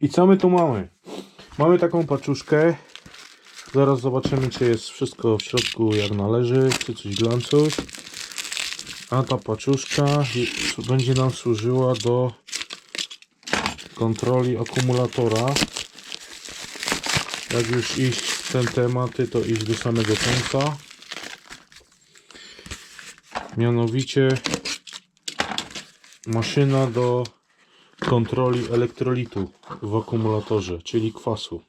I co my tu mamy? Mamy taką paczuszkę. Zaraz zobaczymy, czy jest wszystko w środku jak należy, czy coś glancuś. A ta paczuszka będzie nam służyła do kontroli akumulatora. Jak już iść w ten tematy, to iść do samego końca. Mianowicie maszyna do kontroli elektrolitu w akumulatorze, czyli kwasu.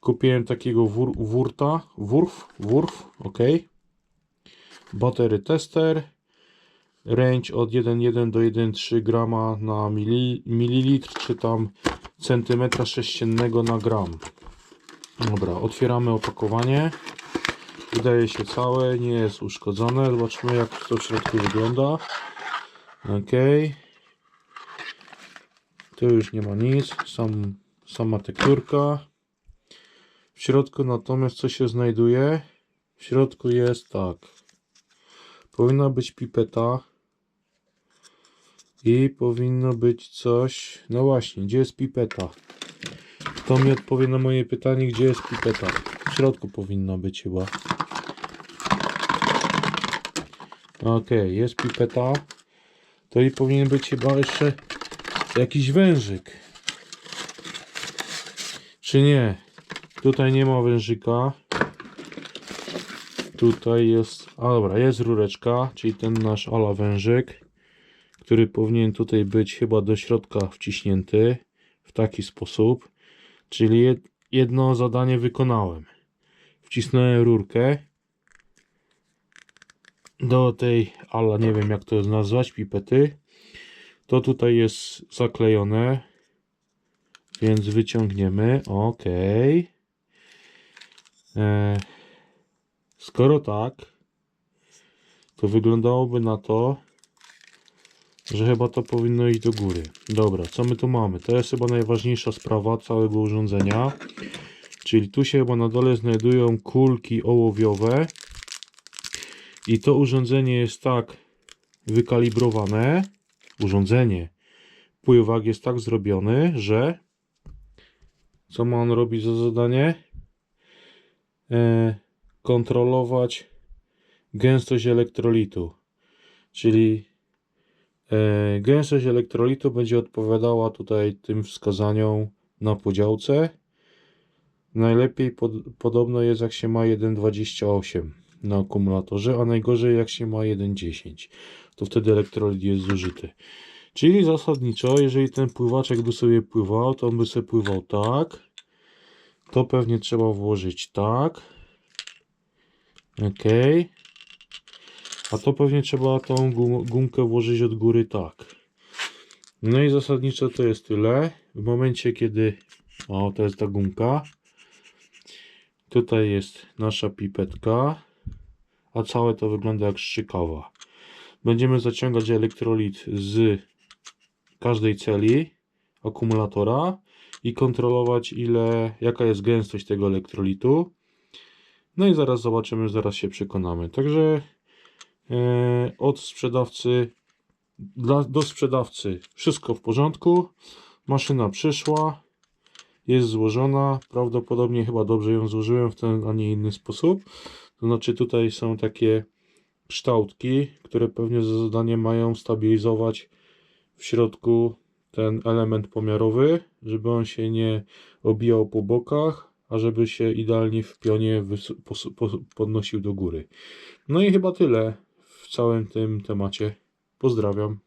Kupiłem takiego wur, wurta, wurf, wurf, ok. Battery tester, range od 1,1 do 1,3 grama na mili, mililitr, czy tam centymetra sześciennego na gram. Dobra, otwieramy opakowanie. Wydaje się całe, nie jest uszkodzone. Zobaczmy jak to w środku wygląda. Ok. Tu już nie ma nic, sam, sama tekturka. W środku natomiast co się znajduje? W środku jest tak. Powinna być pipeta. I powinno być coś. No właśnie, gdzie jest pipeta? Kto mi odpowie na moje pytanie, gdzie jest pipeta? W środku powinna być chyba. Ok, jest pipeta. To i powinien być chyba jeszcze jakiś wężyk. Czy nie? Tutaj nie ma wężyka. Tutaj jest. A dobra, jest rureczka, czyli ten nasz ala wężyk, który powinien tutaj być chyba do środka wciśnięty w taki sposób. Czyli jed- jedno zadanie wykonałem. Wcisnąłem rurkę do tej ala, nie wiem jak to nazwać, pipety. To tutaj jest zaklejone, więc wyciągniemy. Ok. E, skoro tak, to wyglądałoby na to, że chyba to powinno iść do góry. Dobra, co my tu mamy? To jest chyba najważniejsza sprawa całego urządzenia. Czyli tu się chyba na dole znajdują kulki ołowiowe. I to urządzenie jest tak wykalibrowane. Urządzenie. Pływak jest tak zrobiony, że co ma on robić za zadanie? E, kontrolować gęstość elektrolitu. Czyli e, gęstość elektrolitu będzie odpowiadała tutaj tym wskazaniom na podziałce. Najlepiej pod, podobno jest jak się ma 1,28 na akumulatorze, a najgorzej jak się ma 1,10. To wtedy elektrolit jest zużyty. Czyli zasadniczo, jeżeli ten pływaczek by sobie pływał, to on by sobie pływał tak. To pewnie trzeba włożyć tak. Ok. A to pewnie trzeba tą gum, gumkę włożyć od góry tak. No i zasadniczo to jest tyle. W momencie kiedy... O, to jest ta gumka. Tutaj jest nasza pipetka. A całe to wygląda jak szczykawa. Będziemy zaciągać elektrolit z każdej celi akumulatora i kontrolować ile, jaka jest gęstość tego elektrolitu. No i zaraz zobaczymy, zaraz się przekonamy. Także e, od sprzedawcy dla, do sprzedawcy wszystko w porządku. Maszyna przyszła, jest złożona. Prawdopodobnie chyba dobrze ją złożyłem w ten, a nie inny sposób. To znaczy tutaj są takie kształtki, które pewnie za zadanie mają stabilizować w środku ten element pomiarowy, żeby on się nie obijał po bokach, a żeby się idealnie w pionie podnosił do góry. No i chyba tyle w całym tym temacie. Pozdrawiam.